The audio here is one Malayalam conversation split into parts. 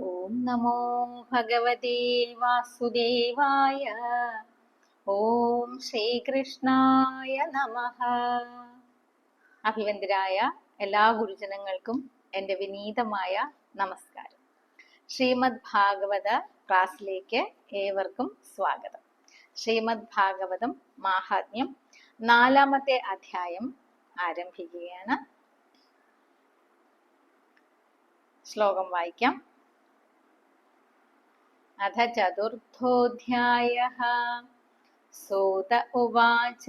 ഓം നമോ ഭഗവതേ വാസുദേവായ. ഓം ശ്രീകൃഷ്ണായ നമ. അഭിവന്ദരായ എല്ലാ ഗുരുജനങ്ങൾക്കും എന്റെ വിനീതമായ നമസ്കാരം. ശ്രീമദ് ഭാഗവത ക്ലാസ്സിലേക്ക് ഏവർക്കും സ്വാഗതം. ശ്രീമദ് ഭാഗവതം മാഹാത്മ്യം നാലാമത്തെ അധ്യായം ആരംഭിക്കുകയാണ്. ശ്ലോകം വായിക്കാം. अथ चतुर्थोऽध्यायः। सूत उवाच।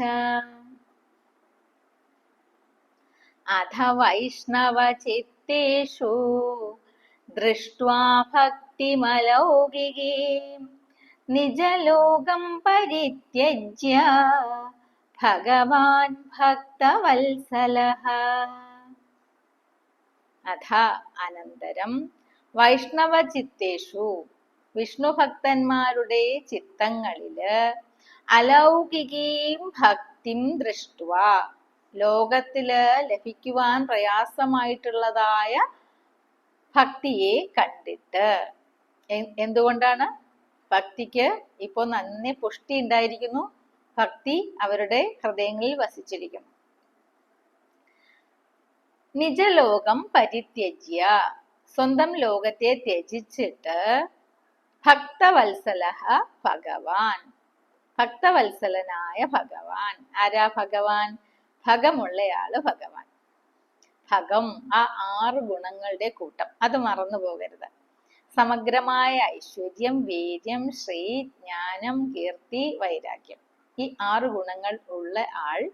अथ वैष्णवचित्तेषु दृष्ट्वा भक्तिमलौकिकीम् निजलोकं परित्यज्य भगवान् भक्तवल्सलः अथ अनन्तरं वैष्णवचित्तेषु വിഷ്ണു ഭക്തന്മാരുടെ ചിത്തങ്ങളിൽ അലൗകികീം ഭക്തിം ദൃഷ്ടുവ. ലോകത്തിൽ ലഭിക്കുവാൻ പ്രയാസമായിട്ടുള്ളതായ ഭക്തിയെ കണ്ടിട്ട്. എന്തുകൊണ്ടാണ്? ഭക്തിക്ക് ഇപ്പോൾ നന്നെ പുഷ്ടി ഉണ്ടായിരിക്കുന്നു. ഭക്തി അവരുടെ ഹൃദയങ്ങളിൽ വസിച്ചിരിക്കുന്നു. നിജലോകം പരിത്യജ്യ. സ്വന്തം ലോകത്തെ ത്യജിച്ചിട്ട് ഭക്തവത്സല ഭഗവാൻ. ഭക്തവത്സലനായ ഭഗവാൻ. ആരാ ഭഗവാൻ? ഭഗമുള്ളയാൾ ഭഗവാൻ. ഭഗം ആ ആറ് ഗുണങ്ങളുടെ കൂട്ടം. അത് മറന്നു പോകരുത്. സമഗ്രമായ ഐശ്വര്യം വീര്യം ശ്രീ ജ്ഞാനം കീർത്തി വൈരാഗ്യം. ഈ ആറ് ഗുണങ്ങൾ ഉള്ള ആൾ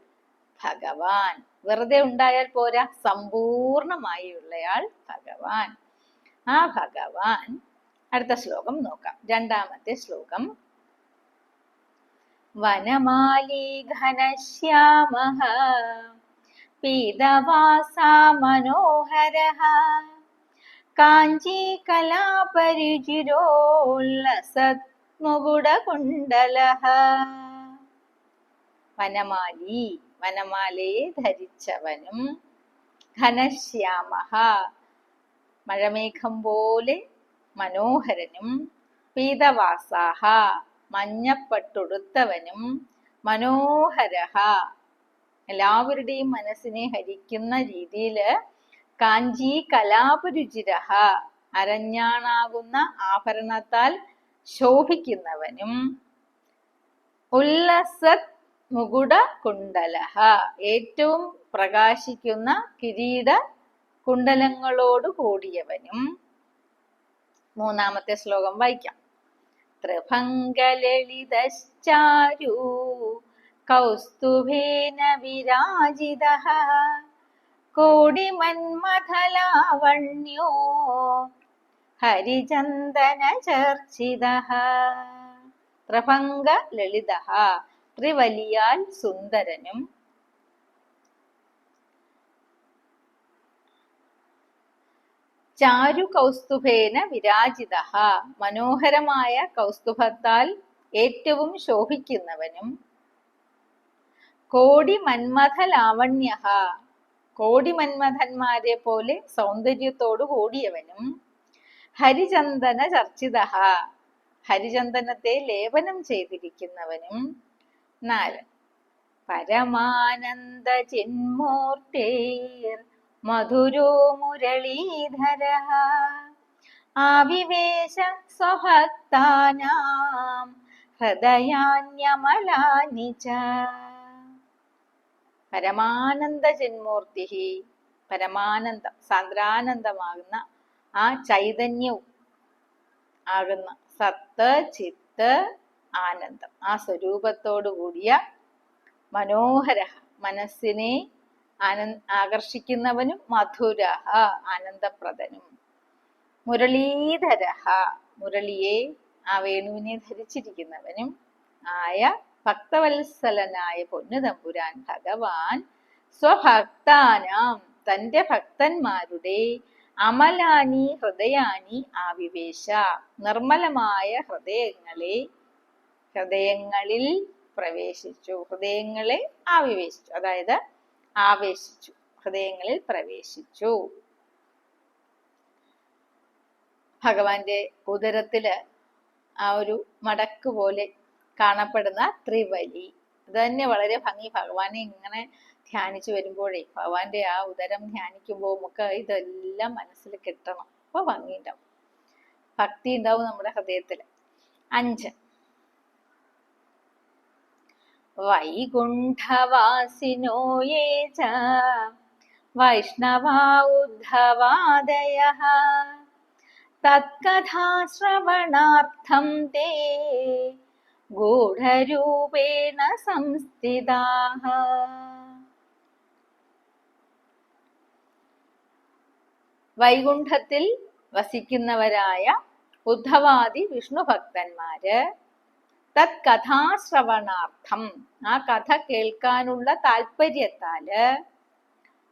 ഭഗവാൻ. വെറുതെ ഉണ്ടായാൽ പോരാ. സമ്പൂർണമായി ഉള്ളയാൾ ഭഗവാൻ. ആ ഭഗവാൻ അടുത്ത ശ്ലോകം നോക്കാം. രണ്ടാമത്തെ ശ്ലോകം. വനമാലി ഘനശ്യാമ പീതവാസാ മനോഹര കാഞ്ചീകലാപരിചിരോല്ലസത് മുകുടകുണ്ടലഃ വനമാലി വനമാലയെ ധരിച്ചവനും ഘനശ്യാമ മഴമേഘം പോലെ മനോഹരനും പീതവാസാഹ മഞ്ഞപ്പട്ടുടുത്തവനും മനോഹരഹ. എല്ലാവരുടെയും മനസ്സിനെ ഹരിക്കുന്ന രീതിയിൽ കാഞ്ചി കലാപരുചിരഹ അരഞ്ഞാണാകുന്ന ആഭരണത്താൽ ശോഭിക്കുന്നവനും ഉല്ലസത് മുകുട കുണ്ടലഹ ഏറ്റവും പ്രകാശിക്കുന്ന കിരീട കുണ്ടലങ്ങളോട് കൂടിയവനും മൂന്നാമത്തെ ശ്ലോകം വായിക്കാം. ത്രിഭംഗലളിതശ്ചാരു കൗസ്തുഭേന വിരാജിത കോടിമന്മഥലാവണ്യോ ഹരിചന്ദന ചർച്ചിത ത്രിഭംഗ ലളിത ത്രിവലിയാൽ സുന്ദരനും ചാരു കൗസ്തുഭേന വിരാജിത. മനോഹരമായ കൗസ്തുഭത്താൽ ഏറ്റവും ശോഭിക്കുന്നവനും. കോടി മന്മഥ ലാവണ്യ കോടി മന്മഥന്മാരെ പോലെ സൗന്ദര്യത്തോടു കൂടിയവനും ഹരിചന്ദന ചർച്ചിത ഹരിചന്ദനത്തെ ലേപനം ചെയ്തിരിക്കുന്നവനും. നാല് പരമാനന്ദ ചിന്മൂർത്തേർ മധുരോ മുരളീധര ആവിവേശ സ്വഭക്താനാം ഹൃദയാന്യമലാനി ച പരമാനന്ദ ജന്മൂർത്തി പരമാനന്ദം സാന്ദ്രാനന്ദമാകുന്ന ആ ചൈതന്യവും ആകുന്ന സത്ത് ചിത്ത് ആനന്ദം ആ സ്വരൂപത്തോടു കൂടിയ മനോഹര മനസ്സിനെ ആനന്ദ ആകർഷിക്കുന്നവനും മധുര ആനന്ദപ്രദനും. മുരളീധര മുരളിയെ ആ വേണുവിനെ ധരിച്ചിരിക്കുന്നവനും ആയ ഭക്തവത്സലനായ പൊന്നു തമ്പുരാൻ ഭഗവാൻ സ്വഭക്താനാം. തന്റെ ഭക്തന്മാരുടെ അമലാനി ഹൃദയാനി ആവിവേശ. നിർമ്മലമായ ഹൃദയങ്ങളെ ഹൃദയങ്ങളിൽ പ്രവേശിച്ചു. ഹൃദയങ്ങളെ ആവിവേശിച്ചു. അതായത് ആവേശിച്ചു. ഹൃദയങ്ങളിൽ പ്രവേശിച്ചു. ഭഗവാന്റെ ഉദരത്തിൽ ആ ഒരു മടക്ക് പോലെ കാണപ്പെടുന്ന ത്രിവലി. അത് തന്നെ വളരെ ഭംഗി. ഭഗവാനെ ഇങ്ങനെ ധ്യാനിച്ചു വരുമ്പോഴേ ഭഗവാന്റെ ആ ഉദരം ധ്യാനിക്കുമ്പോൾ നമുക്ക് ഇതെല്ലാം മനസ്സിൽ കിട്ടണം. അപ്പൊ ഭംഗി ഉണ്ടാവും ഭക്തി ഉണ്ടാവും നമ്മുടെ ഹൃദയത്തിൽ അഞ്ച്. വൈകുണ്ഠവാസിനോ യേ ച വൈഷ്ണവാ ഉദ്ധവാദയഃ തത്കഥാശ്രവണാർത്ഥം തേ. ഗൂഢരൂപേണ സംസ്ഥിതാഃ വൈകുണ്ഠത്തിൽ വസിക്കുന്നവരായ ഉദ്ധവാദി വിഷ്ണു ഭക്തന്മാര് തത് കഥാശ്രവണാർത്ഥം. ആ കഥ കേൾക്കാനുള്ള താല്പര്യത്താൽ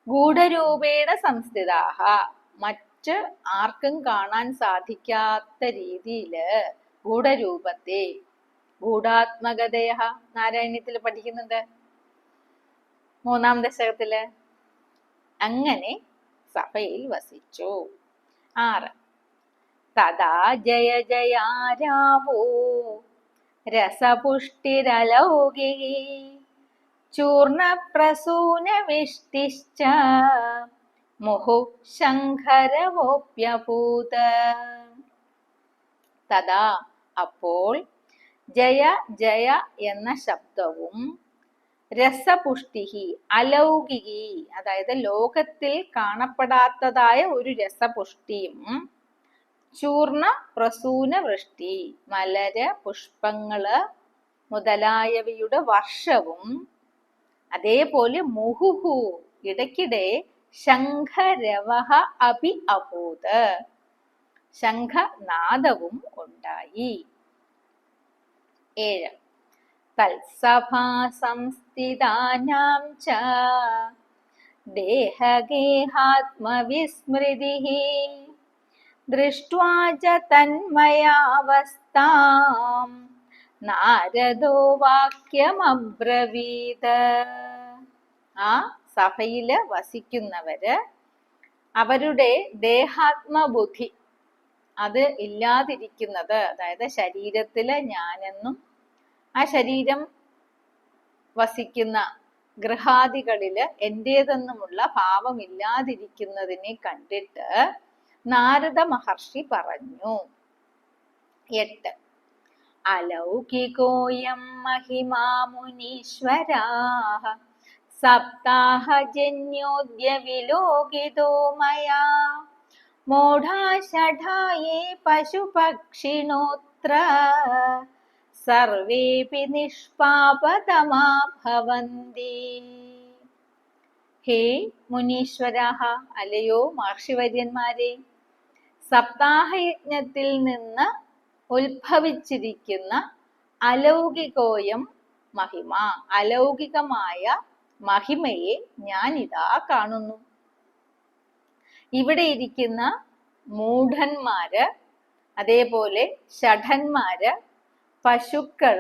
ഗൂഢരൂപേണ സംസ്ഥിതാഹ. മറ്റ് ആർക്കും കാണാൻ സാധിക്കാത്ത രീതിയിൽ ഗൂഢരൂപത്തെ ഗൂഢാത്മകതയ നാരായണീയത്തിൽ പഠിക്കുന്നുണ്ട്. മൂന്നാം ദശകത്തിൽ. അങ്ങനെ സഭയിൽ വസിച്ചു. ആറ്. തഥാ ജയ ജയാരാവോ രസപുഷ്ടിരലൗകികി ചൂർണപ്രസൂനവിഷ്ടിശ്ച മുഹു ശങ്കരവോപ്യഭൂത തഥാ അപ്പോൾ ജയ ജയ എന്ന ശബ്ദവും രസപുഷ്ടിഹി അലൗകികി അതായത് ലോകത്തിൽ കാണപ്പെടാത്തതായ ഒരു രസപുഷ്ടിയും ചൂർണ പ്രസൂന വൃഷ്ടി മലര് പുഷ്പങ്ങൾ മുതലായവയുടെ വർഷവും അതേപോലെ മുഹുഹു ഇടയ്ക്കിടെ ശംഖരവഹ അഭി അഭൂത് ശംഖനാദവും ഉണ്ടായി. ഏഴ് തത്സഭാ സംസ്ഥിതാനാം ച ദേഹഗേഹാത്മവിസ്മൃതിः ദൃഷ്ട്വാ ച തന്മയാവസ്ഥാം. നാരദോ വാക്യമബ്രവീത്. ആ സഭയിൽ വസിക്കുന്നവര് അവരുടെ ദേഹാത്മബുദ്ധി അത് ഇല്ലാതിരിക്കുന്നത് അതായത് ശരീരത്തിൽ ഞാനെന്നും ആ ശരീരം വസിക്കുന്ന ഗൃഹാദികളിൽ എന്റേതെന്നുമുള്ള ഭാവമില്ലാതിരിക്കുന്നതിനെ കണ്ടിട്ട് നാരദ മഹർഷി പറഞ്ഞു. എട്ട്. അലൗകികോയം മഹിമാമുനീശ്വരാः സപ്താഹജന്യോദ്യ വിലോകിതോ മയാ. മൂഢാഷഠായേ പശുപക്ഷിണോത്ര. സർവേപി നിഷ്പാപതമാ ഭവന്തി ഹേ മുനീശ്വരാഹ അലയോ മഹർഷിവര്യന്മാരെ സപ്താഹയജ്ഞത്തിൽ നിന്ന് ഉത്ഭവിച്ചിരിക്കുന്ന അലൗകികോയം മഹിമ. അലൗകികമായ മഹിമയെ ഞാൻ ഇതാ കാണുന്നു. ഇവിടെ ഇരിക്കുന്ന മൂഢന്മാര് അതേപോലെ ഷഠന്മാര് പശുക്കൾ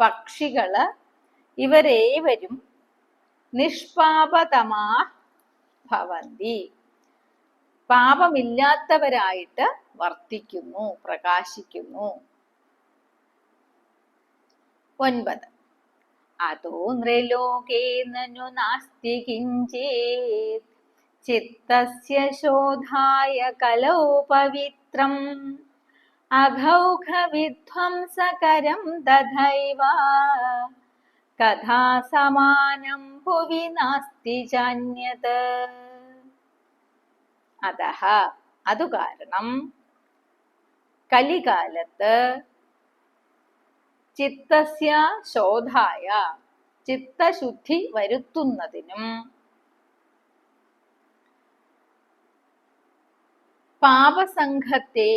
പക്ഷികൾ ഇവരേവരും നിഷ്പാപതമാ ഭവന്തി. പാപമില്ലാത്തവരായിട്ട് വർത്തിക്കുന്നു പ്രകാശിക്കുന്നു. ഒൻപത്. അതോ നൃലോകേനു നാസ്തി കിഞ്ചേത് ചിത്തസ്യ ശോധായ കലോ പവിത്രം അഘൗഘവിധ്വംസകരം തഥൈവ കഥാസമാനം ഭുവി നാസ്തി ചാന്യത് അതഹ അതുകാരണം കലികാലത്ത് ചിത്തസ്യ ശോധായ ചിത്തശുദ്ധി വരുത്തുന്നതിനും പാപസംഘത്തെ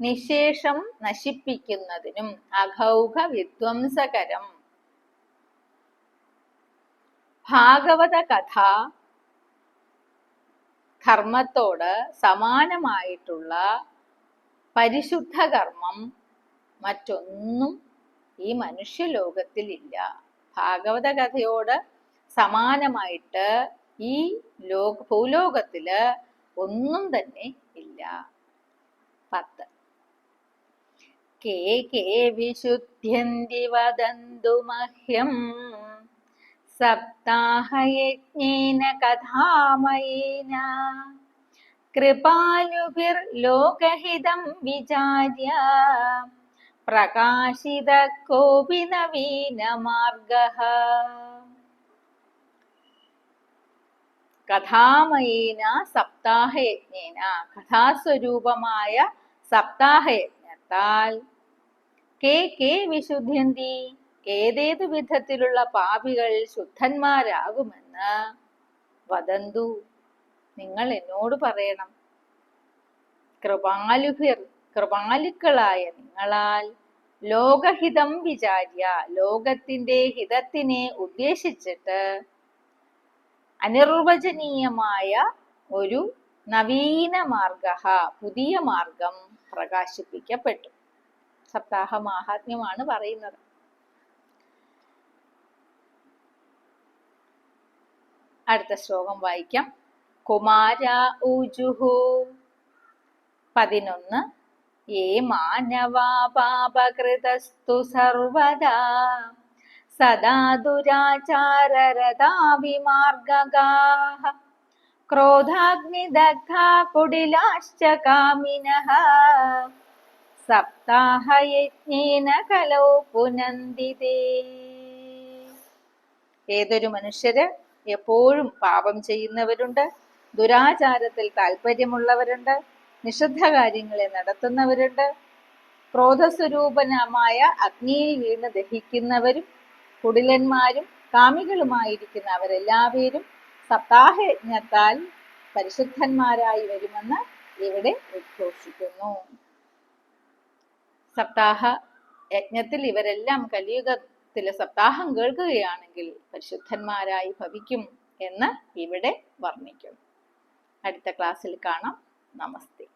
നിശേഷം നശിപ്പിക്കുന്നതിനും അഘൗഘ വിധ്വംസകരം ഭാഗവത കഥ ധർമ്മത്തോട് സമാനമായിട്ടുള്ള പരിശുദ്ധ കർമ്മം മറ്റൊന്നും ഈ മനുഷ്യലോകത്തിലില്ല. ഭാഗവത കഥയോട് സമാനമായിട്ട് ഈ ലോക ഭൂലോകത്തിൽ ഒന്നും തന്നെ ഇല്ല. പത്ത്. കേ കേ വിശുദ്ധ്യന്തി വദന്തു മഹ്യം സപ്താഹയജ്ഞേന കഥാമയേന. കൃപാലുഭിർലോകഹിതം വിചാര്യ. പ്രകാശിത കോപി നവീനമാർഗഃ കഥാമയേന സപ്താഹയജ്ഞേന. കഥാസ്വരൂപമായ സപ്താഹയജ്ഞത്താൽ കെ കെ വിശുദ്ധ്യന്തി ഏതേതു വിധത്തിലുള്ള പാപികൾ ശുദ്ധന്മാരാകുമെന്ന് വദന്തു. നിങ്ങൾ എന്നോട് പറയണം. കൃപാലുഭിർ കൃപാലുക്കളായ നിങ്ങളാൽ ലോകഹിതം വിചാര്യ ലോകത്തിന്റെ ഹിതത്തിനെ ഉദ്ദേശിച്ചിട്ട് അനിർവചനീയമായ ഒരു നവീന മാർഗ പുതിയ മാർഗം പ്രകാശിപ്പിക്കപ്പെട്ടു. സപ്താഹ മാഹാത്മ്യമാണ് പറയുന്നത്. അടുത്ത ശ്ലോകം വായിക്കാം. കുമാര ഊജുഹു. പതിനൊന്ന്. ഏ മാനവാ പാപകൃതസ്തു സർവദാ. സദാ ദുരാചാരരതാവിമാർഗാ ക്രോധാഗ്നിദഗ്ധാ കുടിലാശ്ച കാമിനഃ സപ്താഹയജ്ഞേന കലോ പുനന്ദിതേ ഏതൊരു മനുഷ്യര് എപ്പോഴും പാപം ചെയ്യുന്നവരുണ്ട് ദുരാചാരത്തിൽ താല്പര്യമുള്ളവരുണ്ട് നിഷിദ്ധ കാര്യങ്ങളെ നടത്തുന്നവരുണ്ട്. ക്രോധസ്വരൂപനമായ അഗ്നിയിൽ വീണ് ദഹിക്കുന്നവരും കുടിലന്മാരും കാമികളുമായിരിക്കുന്ന അവരെല്ലാവരും സപ്താഹയജ്ഞത്താൽ പരിശുദ്ധന്മാരായി വരുമെന്ന് ഇവിടെ ഉദ്ഘോഷിക്കുന്നു. സപ്താഹ യജ്ഞത്തിൽ ഇവരെല്ലാം കലിയുഗത്തിലെ സപ്താഹം കേൾക്കുകയാണെങ്കിൽ പരിശുദ്ധന്മാരായി ഭവിക്കും എന്ന് ഇവിടെ വർണിക്കുന്നു അടുത്ത ക്ലാസ്സിൽ കാണാം. നമസ്തേ.